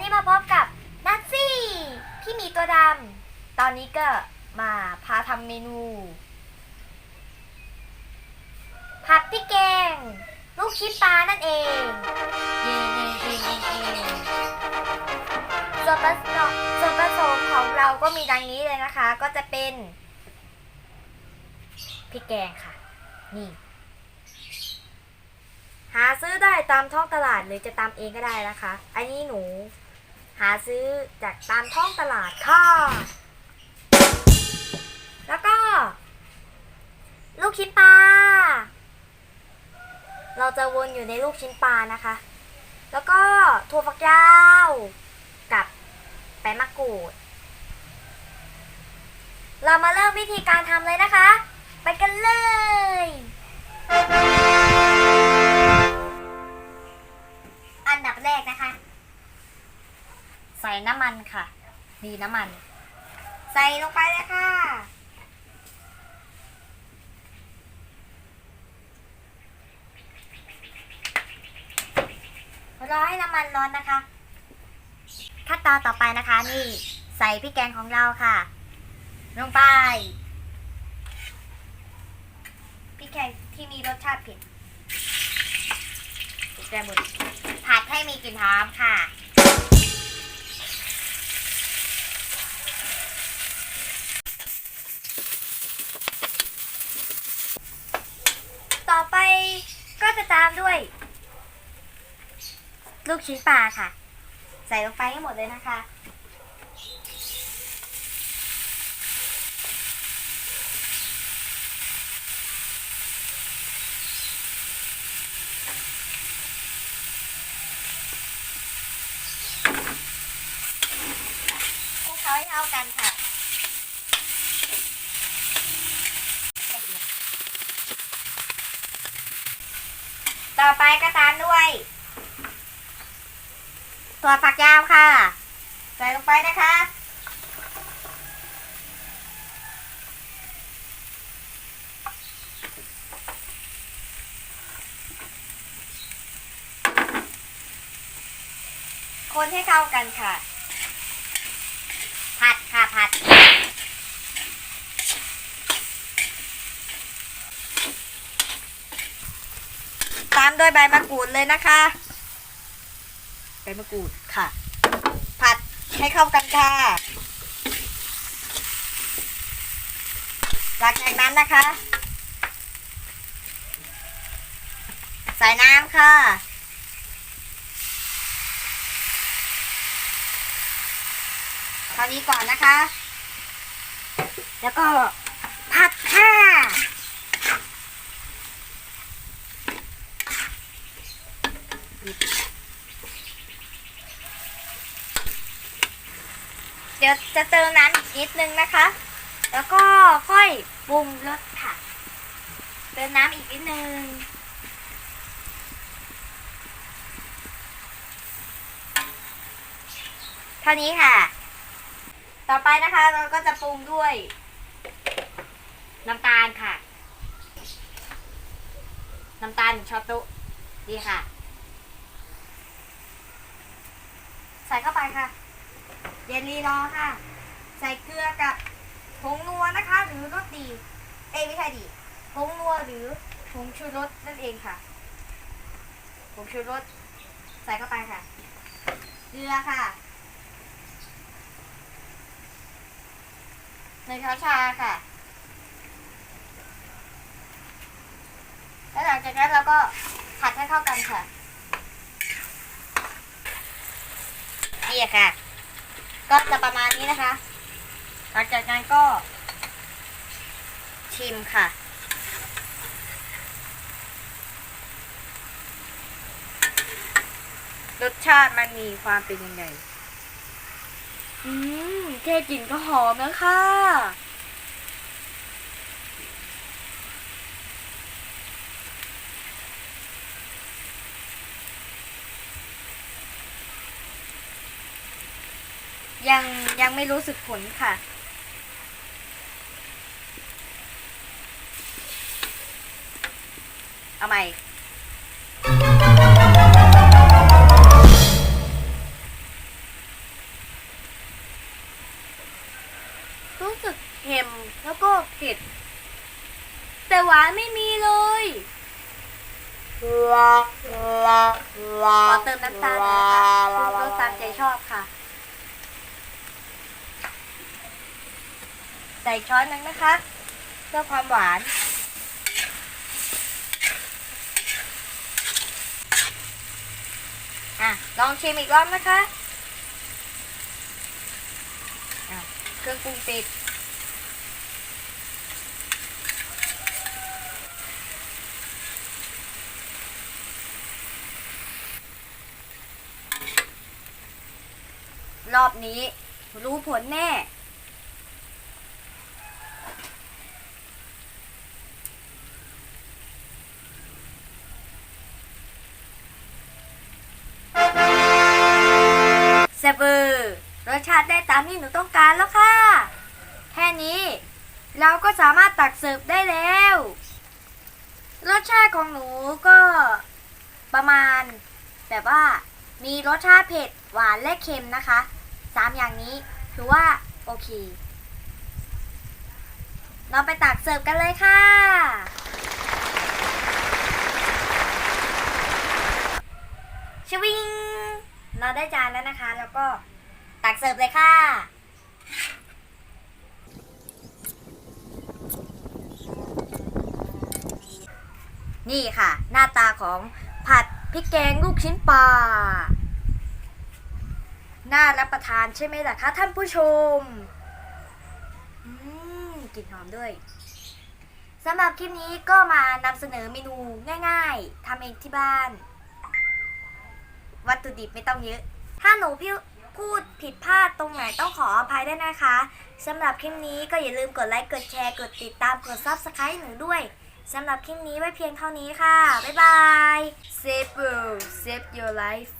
นี้มาพบกับนัทซี่พี่มีตัวดำตอนนี้ก็มาพาทำเมนู ผัดพริกแกง ลูกชิ้นปลานั่นเองเย้เย้เย้เย้เย้ส่วนผสมส่วนผสมของเราก็มีดังนี้เลยนะคะ ก็จะเป็นพริกแกงค่ะ นี่ หาซื้อได้ตามท้องตลาดหรือจะตามเองก็ได้นะคะ อันนี้หนู หาซื้อจากตามท้องตลาดค่ะ แล้วก็ ลูกชิ้นปลา เราจะวนอยู่ในลูกชิ้นปลานะคะ แล้วก็ถั่วฝักยาว กับใบมะกรูด เรามาเริ่มวิธีการทำเลยนะคะ ไปกันเลย มันค่ะ มีน้ำมัน ใส่ลงไปเลยค่ะ รอให้น้ำมันร้อนนะคะ ขั้นตอนต่อไปนะคะ นี่ใส่พริกแกงของเราค่ะ ลงไปพริกแกงที่มีรสชาติเผ็ดพริกแกงบดผัดให้มีกลิ่นหอมค่ะ ต่อไปก็จะตามด้วย ลูกชิ้นปลาค่ะ ใส่ลงไปให้หมดเลยนะคะ คลุกเคล้าให้เข้ากันค่ะ ต่อไปก็ตามด้วยตัวฝักยาวค่ะ ใส่ลงไปนะคะ คนให้เข้ากันค่ะ ผัดค่ะผัด ตามด้วยใบมะกรูดเลยนะคะใบมะกรูดค่ะ ผัดให้เข้ากันค่ะ หลังจากนั้นนะคะ ใส่น้ำค่ะเท่านี้ก่อนนะคะ แล้วก็ผัดค่ะ เดี๋ยวจะเติมน้ำอีกนิดนึงนะคะ แล้วก็ค่อยปรุงรสค่ะ เติมน้ำอีกนิดนึงเท่านี้ค่ะ ต่อไปนะคะเราก็จะปรุงด้วยน้ำตาลค่ะ น้ำตาลหนึ่งช้อนโต๊ะดีค่ะ ใส่เข้าไปค่ะเยนรีรอค่ะ ใส่เกลือกับผงนัวนะคะ หรือรสดี เอ้ยไม่ใช่ดีผงนัวหรือผงชูรสนั่นเองค่ะผงชูรสใส่เข้าไปค่ะ เกลือค่ะหนึ่งช้อนชาค่ะ แล้วหลังจากนั้นเราก็ผัดให้เข้ากันค่ะ นี่ค่ะ ก็จะประมาณนี้นะคะ หลังจากนั้นก็ ชิมค่ะ รสชาติมันมีความเป็นยังไง อืมแค่กลิ่นก็หอมแล้วค่ะ ยังยังไม่รู้สึกผลค่ะ เอาใหม่ รู้สึกเค็มแล้วก็เผ็ด แต่หวานไม่มีเลยขอเติมน้ำตาลนะคะรสตามใจชอบค่ะ ใส่ช้อนนึงนะคะเพื่อความหวาน อะ ลองชิมอีกรอบนะคะอะเครื่องปรุงติด รอบนี้รู้ผลแน่ ชาติได้ตามที่หนูต้องการแล้วค่ะ แค่นี้ เราก็สามารถตักเสิร์ฟได้แล้ว รสชาติของหนูก็ประมาณ แบบว่ามีรสชาติเผ็ดหวานและเค็มนะคะสามอย่างนี้ถือว่าโอเค เราไปตักเสิร์ฟกันเลยค่ะ ชวิง เราได้จานแล้วนะคะ แล้วก็ ตักเสิร์ฟเลยค่ะ นี่ค่ะ หน้าตาของผัดพริกแกงลูกชิ้นปลา น่ารับประทานใช่ไหมล่ะคะท่านผู้ชม อืมกลิ่นหอมด้วยสำหรับคลิปนี้ก็มานำเสนอเมนูง่ายๆทำเองที่บ้าน วัตถุดิบไม่ต้องเยอะ ถ้าหนูพี่ พูดผิดพลาดตรงไหนต้องขออภัยด้วยนะคะสำหรับคลิปนี้ก็อย่าลืมกดไลค์ กดแชร์ กดติดตาม กด subscribe หนูด้วยสำหรับคลิปนี้ไว้เพียงเท่านี้ค่ะ บ๊ายบาย Save world save your life